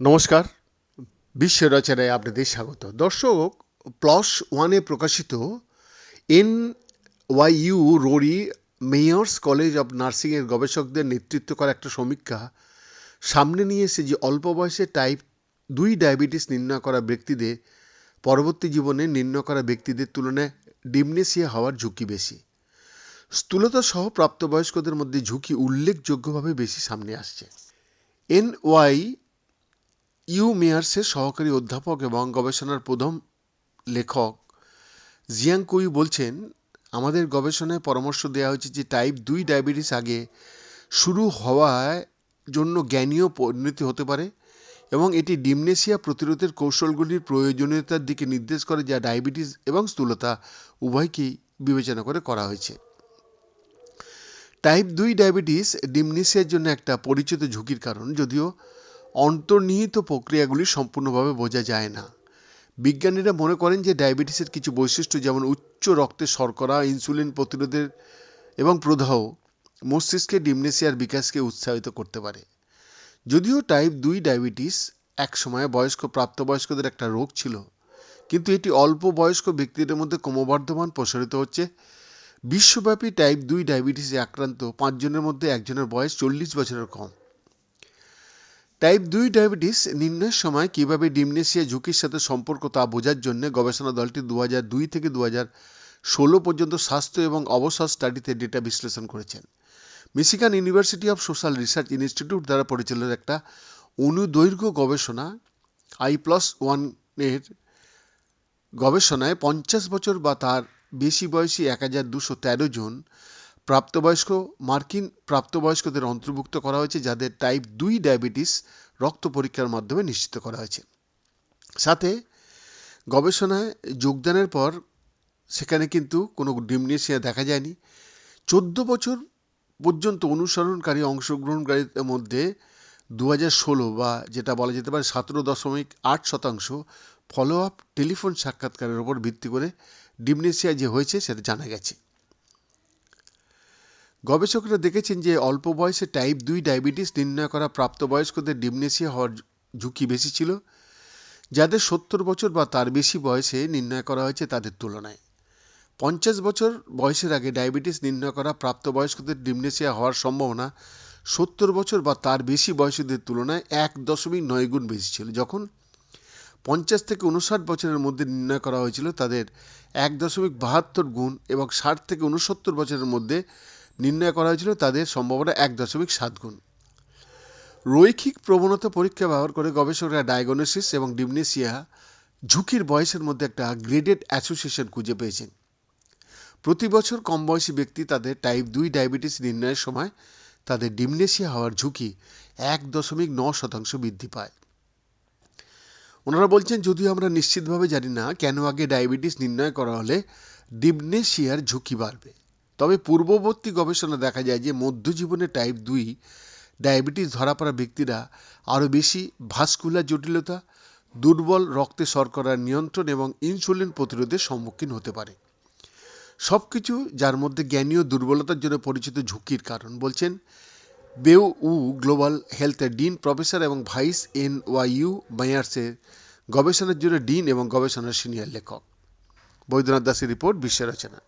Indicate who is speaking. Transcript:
Speaker 1: নমস্কার। বিশ্ব রচনায় আপনাদের স্বাগত। দর্শক প্লস ওয়ানে প্রকাশিত N YU Rory Meyers college of নার্সিংয়ের গবেষকদের নেতৃত্ব করা একটা সমীক্ষা সামনে নিয়ে এসে যে অল্প বয়সে টাইপ দুই ডায়াবেটিস নির্ণয় করা ব্যক্তিদের, পরবর্তী জীবনে নির্ণয় করা ব্যক্তিদের তুলনায় ডিমনেসিয়া হওয়ার ঝুঁকি বেশি। স্থূলতা সহ প্রাপ্তবয়স্কদের মধ্যে ঝুঁকি উল্লেখযোগ্যভাবে বেশি সামনে আসছে। এন ইউ মেয়ার্সের সহকারী অধ্যাপক এবং গবেষণার প্রথম লেখক জিয়াং কুই বলছেন, আমাদের গবেষণায় পরামর্শ দেওয়া হয়েছে যে টাইপ দুই ডায়াবেটিস আগে শুরু হওয়ায় জন্য জ্ঞানীয় পরিণতি হতে পারে এবং এটি ডিমনেসিয়া প্রতিরোধের কৌশলগুলির প্রয়োজনীয়তার দিকে নির্দেশ করে যা ডায়াবেটিস এবং স্থূলতা উভয়কেই বিবেচনা করে করা হয়েছে। টাইপ দুই ডায়াবেটিস ডিমনেসিয়ার জন্য একটা পরিচিত ঝুঁকির কারণ, যদিও অন্তর্নিহিত প্রক্রিয়াগুলি সম্পূর্ণভাবে বোঝা যায় না। বিজ্ঞানীরা মনে করেন যে ডায়াবেটিসের কিছু বৈশিষ্ট্য যেমন উচ্চ রক্তে শর্করা, ইনসুলিন প্রতিরোধের এবং প্রদাহ মস্তিষ্কে ডিমনেসিয়ার বিকাশকে উৎসাহিত করতে পারে। যদিও টাইপ দুই ডায়াবেটিস এক সময় বয়স্ক প্রাপ্তবয়স্কদের একটা রোগ ছিল, কিন্তু এটি অল্প বয়স্ক ব্যক্তিদের মধ্যে ক্রমবর্ধমান প্রসারিত হচ্ছে। বিশ্বব্যাপী টাইপ দুই ডায়াবেটিসে আক্রান্ত পাঁচজনের মধ্যে একজনের বয়স চল্লিশ বছরের কম। টাইপ দুই ডায়াবেটিস নির্ণয়ের সময় কীভাবে ডিমনেশিয়া ঝুঁকির সাথে সম্পর্ক তা বোঝার জন্য গবেষণা দলটি দু দুই থেকে দু ষোলো পর্যন্ত স্বাস্থ্য এবং অবসর স্টাডিতে ডেটা বিশ্লেষণ করেছেন। Michigan university of social research institute দ্বারা পরিচালিত একটা অনুদৈর্ঘ্য গবেষণা আই প্লাস ওয়ানের গবেষণায় পঞ্চাশ বছর বা তার বেশি বয়সী এক হাজার দুশো তেরো জন প্রাপ্তবয়স্ক, মার্কিন প্রাপ্তবয়স্কদের অন্তর্ভুক্ত করা হয়েছে, যাদের টাইপ দুই ডায়াবেটিস রক্ত পরীক্ষার মাধ্যমে নিশ্চিত করা হয়েছে। সাথে গবেষণায় যোগদানের পর সেখানে কিন্তু কোনো ডিমনেশিয়া দেখা যায়নি। চোদ্দ বছর পর্যন্ত অনুসরণকারী অংশগ্রহণকারীদের মধ্যে দু ষোলো বা যেটা বলা যেতে পারে সতেরো দশমিক আট শতাংশ ফলো আপ টেলিফোন সাক্ষাৎকারের ওপর ভিত্তি করে ডিমনেশিয়া যে হয়েছে সেটা জানা গেছে। গবেষকরা দেখেছেন যে অল্প বয়সে টাইপ দুই ডায়াবেটিস নির্ণয় করা প্রাপ্তবয়স্কদের ডিমনেসিয়া হওয়ার ঝুঁকি বেশি ছিল। যাদের সত্তর বছর বা তার বেশি বয়সে নির্ণয় করা হয়েছে তাদের তুলনায়। পঞ্চাশ বছর বয়সের আগে ডায়াবেটিস নির্ণয় করা প্রাপ্তবয়স্কদের ডিমনেসিয়া হওয়ার সম্ভাবনা সত্তর বছর বা তার বেশি বয়সীদের তুলনায় এক দশমিক নয় গুণ বেশি ছিল। যখন পঞ্চাশ থেকে উনষাট বছরের মধ্যে নির্ণয় করা হয়েছিল, তাদের এক দশমিক বাহাত্তর গুণ এবং ষাট থেকে উনসত্তর বছরের মধ্যে নির্ণয় করা হয়েছিল তাদের সম্ভাবনা এক দশমিক সাত গুণ। রৈখিক প্রবণতা পরীক্ষা ব্যবহার করে গবেষকরা ডায়াগনোসিস এবং ডিমনেসিয়া ঝুঁকির বয়সের মধ্যে একটা গ্রেডেড অ্যাসোসিয়েশন খুঁজে পেয়েছেন। প্রতি বছর কম বয়সী ব্যক্তি তাদের টাইপ দুই ডায়াবেটিস নির্ণয়ের সময় তাদের ডিমনেসিয়া হওয়ার ঝুঁকি এক দশমিক ন শতাংশ বৃদ্ধি পায়। ওনারা বলছেন, যদিও আমরা নিশ্চিতভাবে জানি না কেন আগে ডায়াবেটিস নির্ণয় করা হলে ডিমনেশিয়ার ঝুঁকি বাড়বে। তবে পূর্ববর্তী গবেষণা দেখা যায় যে মধ্যজীবনে টাইপ দুই ডায়াবেটিস ধরা পড়া ব্যক্তিরা আরও বেশি ভাস্কুলার জটিলতা, দুর্বল রক্তে শর্করার নিয়ন্ত্রণ এবং ইনসুলিন প্রতিরোধের সম্মুখীন হতে পারে। সব কিছু যার মধ্যে জ্ঞানীয় দুর্বলতার জন্য পরিচিত ঝুঁকির কারণ বলছেন বেউ উ গ্লোবাল হেলথের ডিন প্রফেসর এবং ভাইস এন ওয়াইউ মায়ার্সের গবেষণার জন্য ডিন এবং গবেষণার সিনিয়র লেখক। বৈদ্যনাথ দাসের রিপোর্ট বিশ্ব রচনা।